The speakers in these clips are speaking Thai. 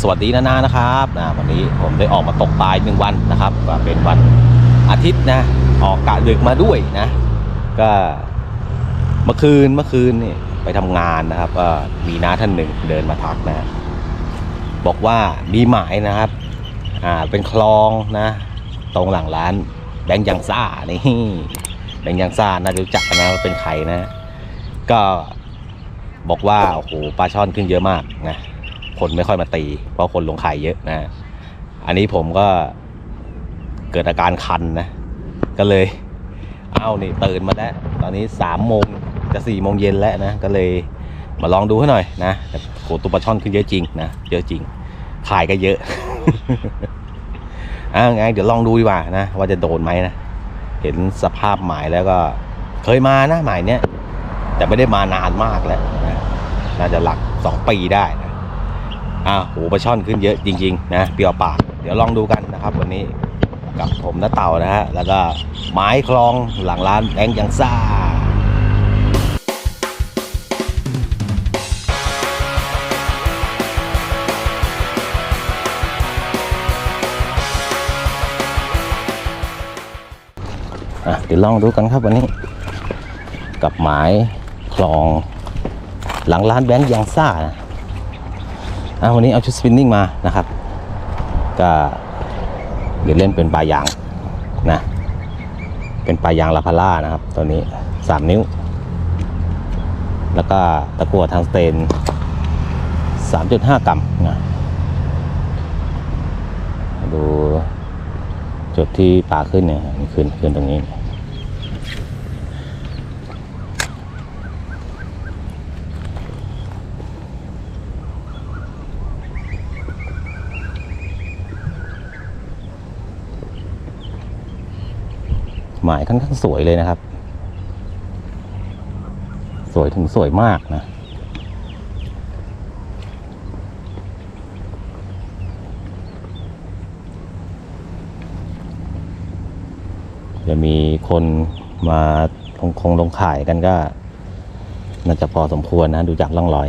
สวัสดีนานานะครับนะวันนี้ผมได้ออกมาตกปลาหนึ่งวันนะครับก็เป็นวันอาทิตย์นะออกกะดึกมาด้วยนะ ก็เมื่อคืนเมื่อคืนนี่ไปทำงานนะครับก็มีน้าท่านหนึ่งเดินมาทักนะบอกว่ามีหมายนะครับอ่าเป็นคลองนะ ตรงหลังร้านแบงค์ยังซ่านี่แบงค์ยังซ่าน่าจะรู้จักกันนะว่าเป็นใครนะ ก็บอกว่าโอ้โหปลาช่อนขึ้นเยอะมากนะ คนไม่ค่อยมาตี เพราะคนลงไข่เยอะนะ อันนี้ผมก็เกิดอาการคันนะ ก็เลย เอ้านี่ตื่นมาแล้ว ตอนนี้สามโมงจะสี่โมงเย็นแล้วนะ ก็เลยมาลองดูให้หน่อยนะโหตัวปลาช่อนขึ้นเยอะจริงนะ เยอะจริง ขายก็เยอะอ่าไงเดี๋ยวลองดูดีกว่านะ ว่าจะโดนไหมนะ เห็นสภาพหมายแล้วก็ เคยมานะหมายเนี้ย แต่ไม่ได้มานานมากแล้วนะน่าจะหลักสองปีได้นะ อ่าโหปลาช่อนขึ้นเยอะจริงๆนะเปรียวปาก เดี๋ยวลองดูกันนะครับ วันนี้กับผมน้าเต่านะฮะแล้วก็ไม้คลองหลังร้านแบงค์ยังซ่าอะเดี๋ยวลองดูกันครับวันนี้ กับหมายคลองหลังร้านแบงค์ยังซ่านะ วันนี้เอาชุดสปินนิ่งมานะครับ ก็เดี๋ยวเล่นเป็นปลายางนะ เป็นปลายางลาพาร่านะครับ ตัวนี้สามนิ้ว แล้วก็ตะกั่วทางสเตน 3.5 กรัมนะดูจุดที่ปลาขึ้นเนี่ย ขึ้นขึ้นตรงนี้ หมายค่อนข้างสวยเลยนะครับ สวยถึงสวยมากนะจะมีคนมาคงลงขายกันก็ น่าจะพอสมควรนะ ดูจากร่องรอย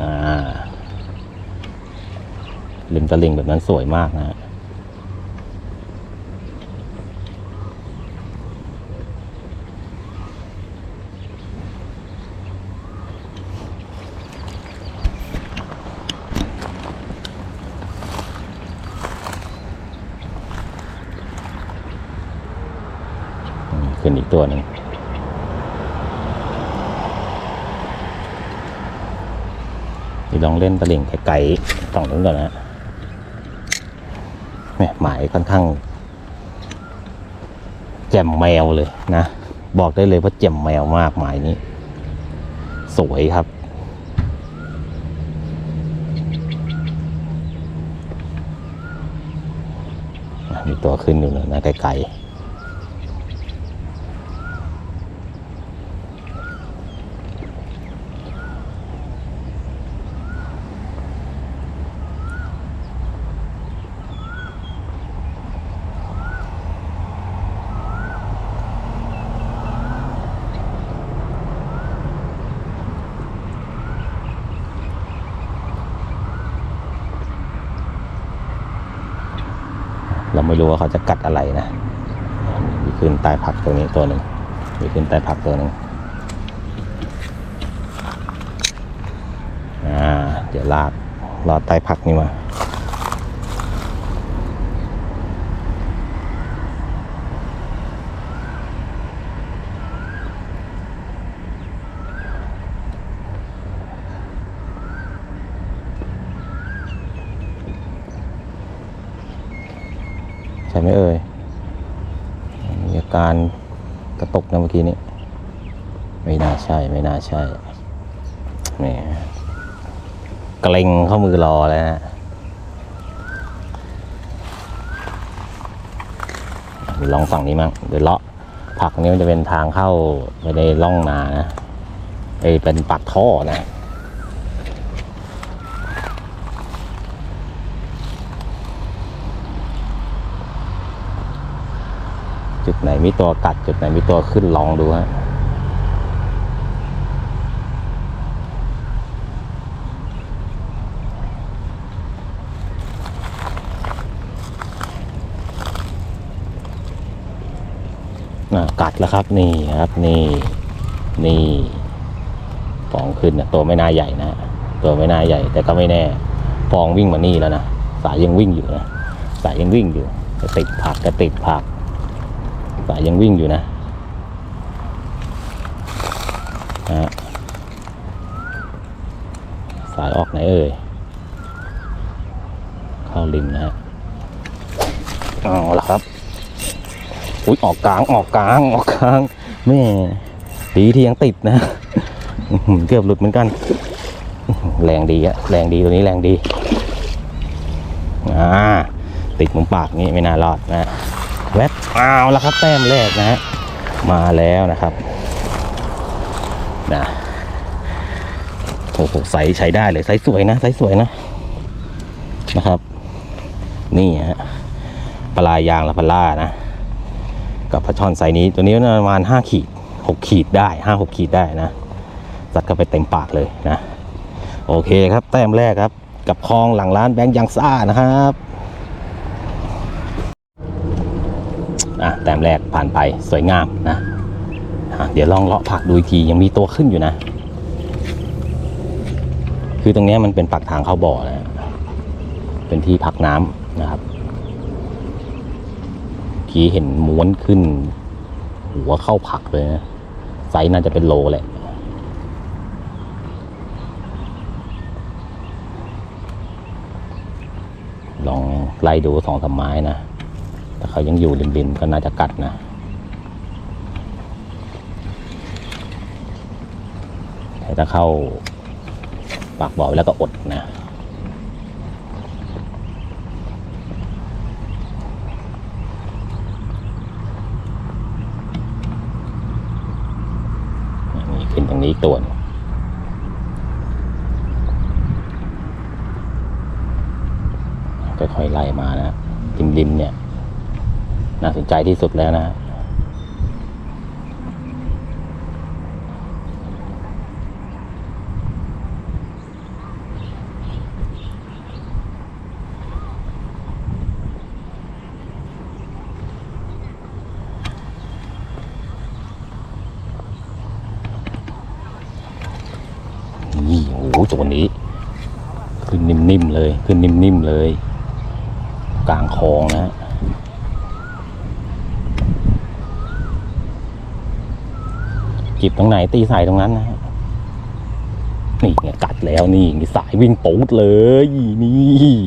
อ่า ริมตลิ่งแบบนั้นสวยมากนะฮะขึ้นอีกตัวหนึ่งนี่ลองเล่นตะลิ่งไกลๆฝั่งนู้นก่อนนะ หมหมายค่อนข้าง แจ่มแมวเลยนะ บอกได้เลยว่าแจ่มแมวมากหมายนี้ สวยครับ มีตัวขึ้นอยู่นะนะไกลๆ ไม่รู้ว่าเขาจะกัดอะไรนะ มีขึ้นใต้ผักตัวนี้ตัวหนึ่งมีขึ้นใต้ผักตัวหนึ่งอ่า เดี๋ยวลากรอดใต้ผักนี่มา ไหมเอ่ยมีอาการกระตกนะเมื่อกี้นี้ ไม่น่าใช่ ไม่น่าใช่แหมเกรงเข้ามือรอแล้วนะลองฝั่งนี้มั่งเดี๋ยวเลาะผักนี้มันจะเป็นทางเข้าไปในร่องนานะไอเป็นปากท่อนะ จุดไหนมีตัวกัดจุดไหนมีตัวขึ้นลองดูฮะน่ะกัดแล้วครับนี่ครับนี่นี่ฟองขึ้นนะตัวไม่น่าใหญ่นะตัวไม่น่าใหญ่ แต่ก็ไม่แน่ฟองวิ่งมานี่แล้วนะสายยังวิ่งอยู่นะสายยังวิ่งอยู่จะติดผักจะติดผัก สายยังวิ่งอยู่นะนะฮะสายออกไหนเอ่ย เข้าริมนะฮะเอาละครับ อุ้ยออกกลางออกกลางออกกลางแม่ดีที่ยังติดนะ เกือบหลุดเหมือนกัน แรงดีอะแรงดีตัวนี้แรงดี อ่า ติดมุมปากนี้ไม่น่ารอดนะแวบ เอาแล้วครับแต้มแรกนะฮะมาแล้วนะครับนะโอ้โหใสใช้ได้เลยใสสวยนะใสสวยนะนะครับ นี่ฮะปลายยางละพล่านะ กับปลาช่อนไซนี้ตัวนี้ประมาณห้าขีดหกขีดได้ห้าหกขีดได้นะซัดเข้าไปเต็มปากเลยนะ โอเคครับ แต้มแรกครับ กับคลองหลังร้านแบงค์ยังซ่านะครับ อะแต้มแรกผ่านไปสวยงามนะเดี๋ยวลองเลาะผักดูอีกทียังมีตัวขึ้นอยู่นะ คือตรงนี้มันเป็นปากทางเข้าบ่อนะเป็นที่พักน้ำนะครับกี้เห็นม้วนขึ้น หัวเข้าผักเลยนะไซส์น่าจะเป็นโลแหละลองไล่ดูสองสามไม้นะ แต่เขายังอยู่ริมๆก็น่าจะกัดนะแต่ถ้าเข้าปากบ่อแล้วก็อดนะมีขึ้นตรงนี้ตัวนึงค่อยๆไล่มานะริมริมๆเนี่ย น่าสนใจที่สุดแล้วนะนี่โอ้โหตัวนี้ ขึ้นนิ่มๆเลย ขึ้นนิ่มๆเลย กลางคลองนะฮะ จิบตรงไหนตีใส่ตรงนั้นนะฮะนี่ไงกัดแล้วนี่มีสายวิ่งปูดเลยนี่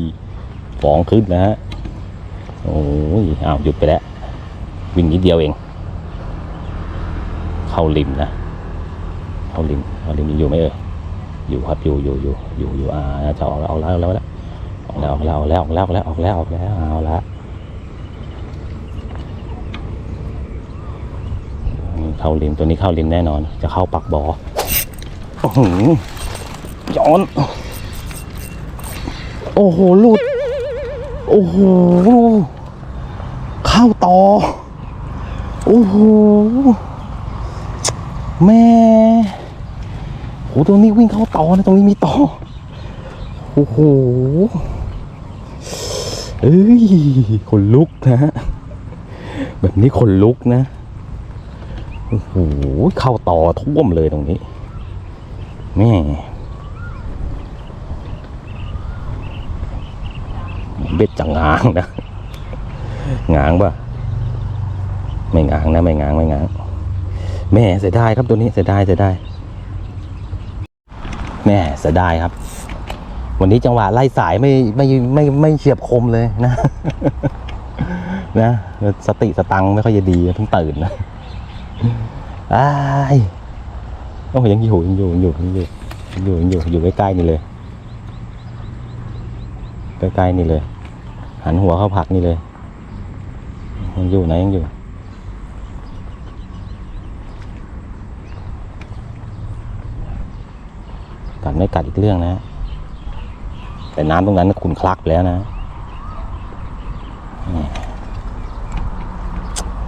ฟองขึ้นนะฮะโอ้ยอ้าวหยุดไปแล้ว วิ่งนิดเดียวเอง เข้าริมนะเข้าริมเข้าริมยังอยู่ไหมเอ่ยอยู่ครับอยู่อยู่อยู่อยู่อยู่อ่าจะออกแล้วออกแล้วออกแล้วออกแล้วออกแล้วออกแล้วออกแล้วออกแล้วออกแล้วออกแล้วเอาละ เข้าริมตัวนี้เข้าริมแน่นอน จะเข้าปักบอโอ้โหย้อน โอ้โหหลุด โอ้โห เข้าต่อ โอ้โห แม่โอ้ตรงนี้วิ่งเข้าต่อนะ ตรงนี้มีต่อ โอ้โหเอ้ยขนลุกนะฮะแบบนี้ขนลุกนะ โอ้โหเข้าต่อท่วมเลยตรงนี้แม่เบ็ดจะงางนะงางปะไม่งางนะไม่งางไม่งางแม่เสียดายครับตัวนี้เสียดายเสียดายแม่เสียดายครับ วันนี้จังหวะไล่สายไม่ไม่ไม่ไม่เฉียบคมเลยนะ นะสติสตังค์ไม่ค่อยจะดีเพิ่งตื่นนะ อ้ายโอ้ยยังอยู่ยังอยู่ยังอยู่ยังอยู่ยังอยู่ยังอยู่อยู่ใกล้ๆนี่เลยใกล้ๆนี่เลย หันหัวเข้าผักนี่เลยยังอยู่นะยังอยู่กัดไม่กัดอีกเรื่องนะ แต่น้ำตรงนั้นขุนคลักแล้วนะ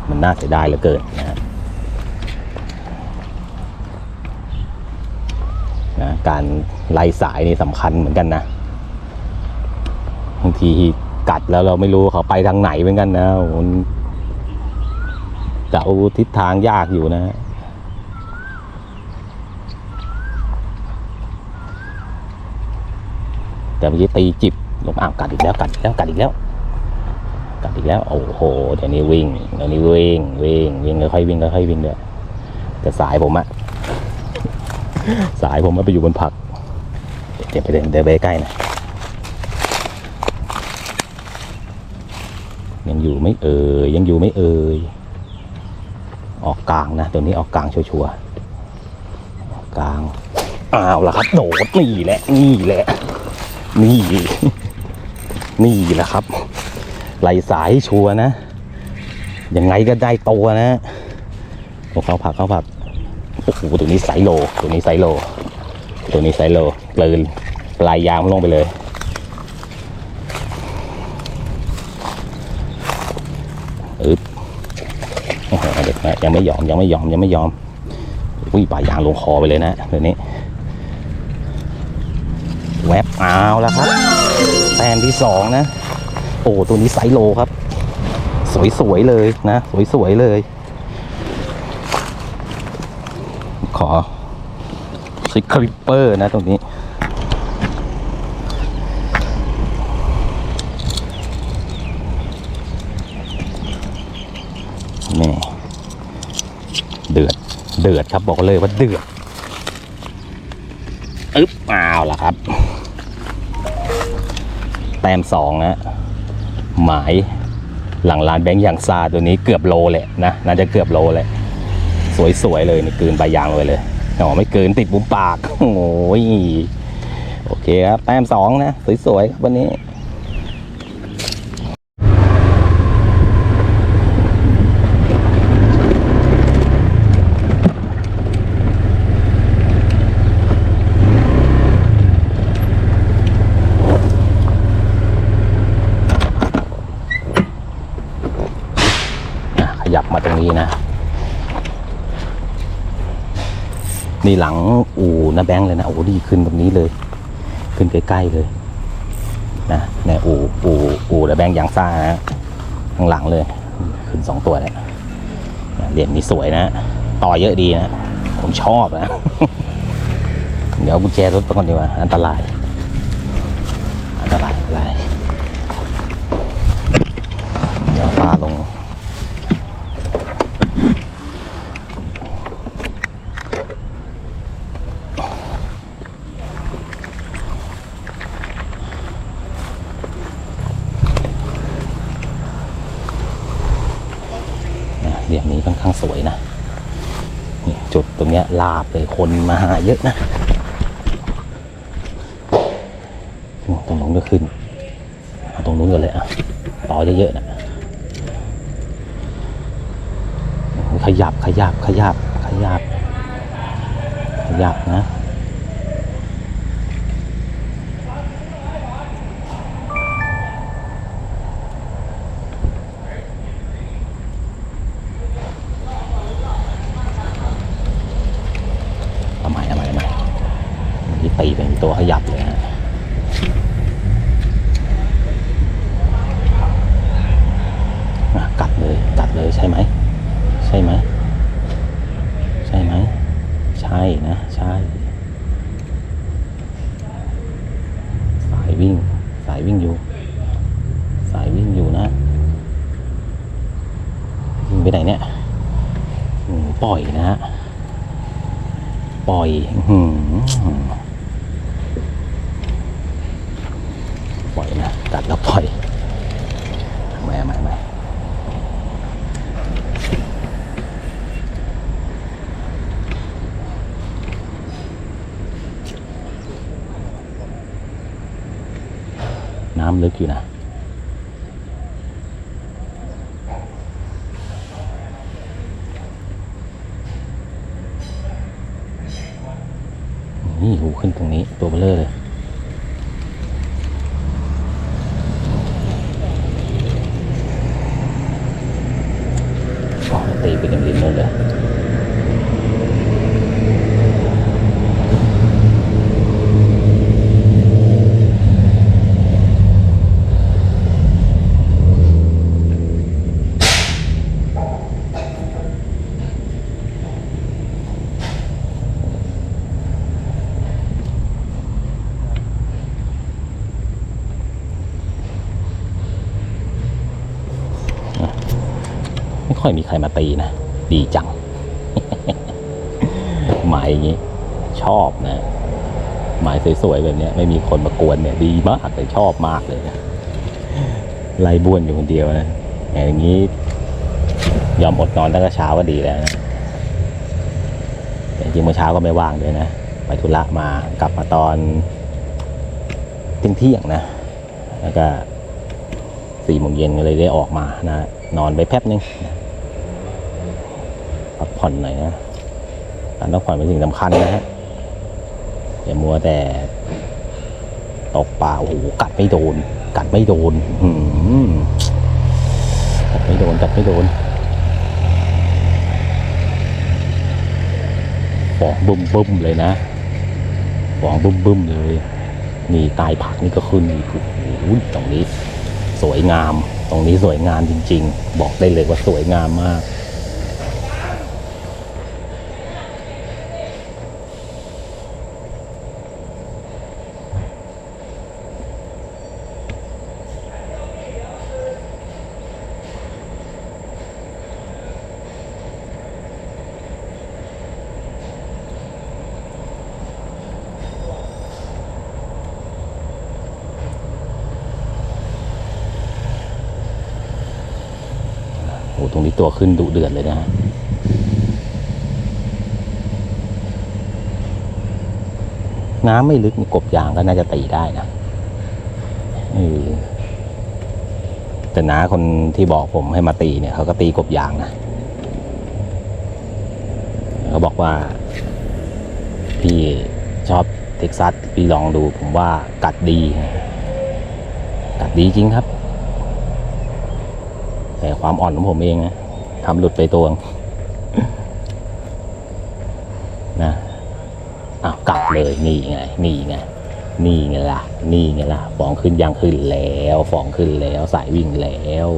มันน่าเสียดายเหลือเกินนะฮะ การไล่สายนี่สำคัญเหมือนกันนะบางทีกัดแล้วเราไม่รู้เขาไปทางไหนเหมือนกันนะโอ้โหจะเอาทิศทางยากอยู่นะแต่เมื่อกี้ตีจิบลงอ่าวกัดอีกแล้วกัดอีกแล้วกัดอีกแล้ว กัดอีกแล้ว โอ้โหเดี๋ยวนี้วิ่งเดี๋ยวนี้วิ่งวิ่งวิ่งค่อยๆวิ่งค่อยๆวิ่งเด้อแต่สายผมอะ สายผมมันไปอยู่บนผัก เดี๋ยวไปเดินเดินไปใกล้นะยังอยู่ไม่เอ่ยยังอยู่ไม่เอ่ยออกกลางนะตัวนี้ออกกลางชัวร์ๆออกกลางอ้าวละครับโดดนี่แหละนี่แหละนี่นี่แหละครับไหลสายชัวร์นะยังไงก็ได้ตัวนะโอ้เขาผักเขาผัก โอ้โหตัวนี้ไซโลตัวนี้ไซโล ตัวนี้ไซโลเลินปลายยางลงไปเลยอึบโอ้โหเด็กนะยังไม่ยอมยังไม่ยอมยังไม่ยอมอุ้ยปลายยางลงคอไปเลยนะเดี๋ยวนี้ แวบเอาแล้วครับแต้มที่สองนะ โอ้ตัวนี้ไซโลครับ สวยๆเลยนะ สวยๆเลย ข อซิคริปเปอร์นะตรงนี้ นี่ เดือด เดือดครับบอกเลยว่าเดือดอึ๊บเอาละครับ แต้มสองนะ หมายหลังร้านแบงค์อย่างซาตัวนี้เกือบโลแหละนะ น่าจะเกือบโลแหละ สวยๆเลยนี่กลืนใบยางเลยเลยอ๋อไม่เกินติดบุมปากโอ้ยโอเคครับแต้มสองนะสวยๆครับวันนี้ อะขยับมาตรงนี้นะ นี่หลังอู่นะแบงค์เลยนะโอ้ดีขึ้นตรงนี้เลย ขึ้นใกล้ๆเลยนะเนี่ยอู่อู่อู่นะแบงค์ยางซ่านะข้างหลังเลย ขึ้นสองตัวแล้วนะเหรียญนี้สวยนะต่อเยอะดีนะ ผมชอบนะ เดี๋ยวกุญแจรถไปก่อนดีกว่า อันตราย อันตรายอันตรเดี๋ยวฟ้าลง นะเหลี่ยมนี้ค่อนข้างสวยนะนี่จุดตรงเนี้ยลาบเลยคนมาหาเยอะนะตรงนู้นก็ขึ้นเอาตรงนู้นก่อนเลยอะต่อเยอะๆนะขยับขยับขยับขยับขยับนะ ทำไมทำไมทำไมที่ตีเป็นตัวขยับเลยฮะอะกัดเลยกัดเลยใช่ไหม ใช่ไหม ใช่ไหม ใช่ นะ ใช่ สายวิ่ง สายวิ่งอยู่ สายวิ่งอยู่นะ วิ่งไปไหนเนี่ยอืมปล่อยนะฮะ ปล่อยอื้อหือปล่อยนะกัดแล้วปล่อยไม่ไม่ไม่ น้ำลึกอยู่นะ นี่หูขึ้นตรงนี้ตัวเบลเลอร์เลย อ๋อตีไปริมริมๆนู่นเลย ค่อยมีใครมาตีนะ ดีจัง หมายอย่างนี้ ชอบนะ หมายสวยๆแบบนี้ไม่มีคนมากวนเนี่ย ดีมากเลยชอบมากเลยนะไล่บ้วนอยู่คนเดียวนะอย่างนี้ ยอมอดนอนตั้งแต่เช้าก็ดีแล้วนะแต่จริงๆเมื่อเช้าก็ไม่ว่างด้วยนะไปธุระมากลับมาตอนเที่ยงเที่ยงนะ แล้วก็สี่โมงเย็นก็เลยได้ออกมานะ นอนไปแป๊บนึงนะ พักผ่อนหน่อยนะการพักผ่อนเป็นสิ่งสำคัญนะฮะอย่ามัวแต่ตกปลาโอ้โหกัดไม่โดน กัดไม่โดนหือกัดไม่โดนกัดไม่โดนฟองบึ้มบึ้มเลยนะฟองบึ้มบึ้มเลยนี่ใตายผักนี่ก็ขึ้นอีกโอ้โหตรงนี้สวยงาม ตรงนี้สวยงามจริง ๆ บอกได้เลยว่าสวยงามมาก ตัวขึ้นดุเดือดเลยนะฮะน้ำไม่ลึกกบยางก็น่าจะตีได้นะเออแต่น้าคนที่บอกผมให้มาตีเนี่ยเขาก็ตีกบยางนะเขาบอกว่า พี่ชอบเท็กซัสพี่ลองดูผมว่ากัดดี กัดดีจริงครับ แต่ความอ่อนของผมเองนะ ทำหลุดไปตัวงนะอ้าวกลับเลยนี่ไง นี่ไง นี่ไงล่ะ นี่ไงล่ะฟองขึ้นยังขึ้นแล้วฟองขึ้นแล้วสายวิ่งแล้ว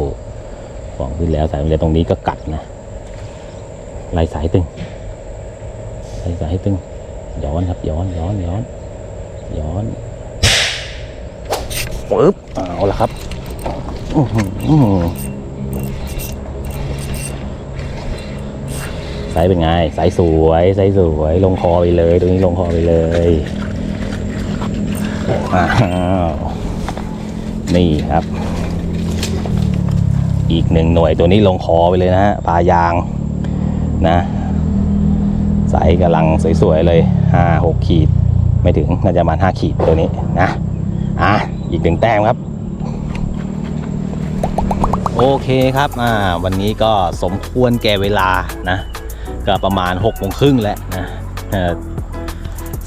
ฟองขึ้นแล้วสายวิ่งแล้วตรงนี้ก็กัดนะไล่สายตึงไล่สายตึง ย้อนครับย้อนย้อนย้อนย้อนปึ๊บเอาละครับ อื้อหือไซส์เป็นไงไซส์สวยไซส์สวย ลงคอไปเลยตรงนี้ลงคอไปเลยอ้าวนี่ครับ อีกหนึ่งหน่วยตัวนี้ลงคอไปเลยนะฮะปลายางนะไซส์กำลังสวยๆเลยห้าหกขีด ไม่ถึงน่าจะประมาณห้าขีดตัวนี้นะอะอีกหนึ่งแต้มครับโอเคครับ อ่า วันนี้ก็สมควรแก่เวลานะ ก็ประมาณ6กโมงครึ่งแล้วนะ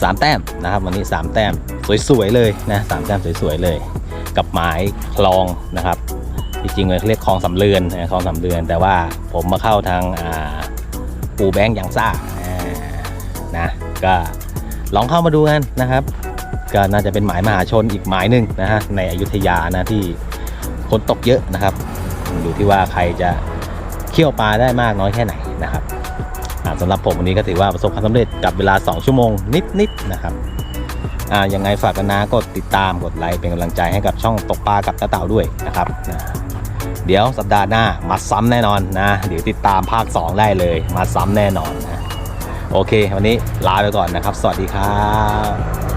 สามแต้มนะครับวันนี้ 3 แต้มสวยๆเลยนะสามแต้มสวยๆเลย กับหมายคลองนะครับจริงๆเลยเรียกคลองสำเรือนนะคลองสำเรือน แต่ว่าผมมาเข้าทางปูแบงค์ยางซ่านะก็ลองเข้ามาดูกันนะครับ ก็น่าจะเป็นหมายมหาชนอีกหมายหนึ่งนะฮะในอยุธยานะที่คนตกเยอะนะครับ อยู่ที่ว่าใครจะเคี่ยวปลาได้มากน้อยแค่ไหนนะครับ สำหรับผมวันนี้ก็ถือว่าประสบความสำเร็จกับเวลา 2 ชั่วโมงนิดๆนะครับอ่ายังไงฝากกันนะกดติดตามกดไลค์เป็นกำลังใจให้กับช่องตกปลากับตาเต่าด้วยนะครับนะเดี๋ยวสัปดาห์หน้ามาซ้ำแน่นอนนะเดี๋ยวติดตามภาค 2 ได้เลยมาซ้ำแน่นอนนะโอเค วันนี้ลาไปก่อนนะครับ สวัสดีครับ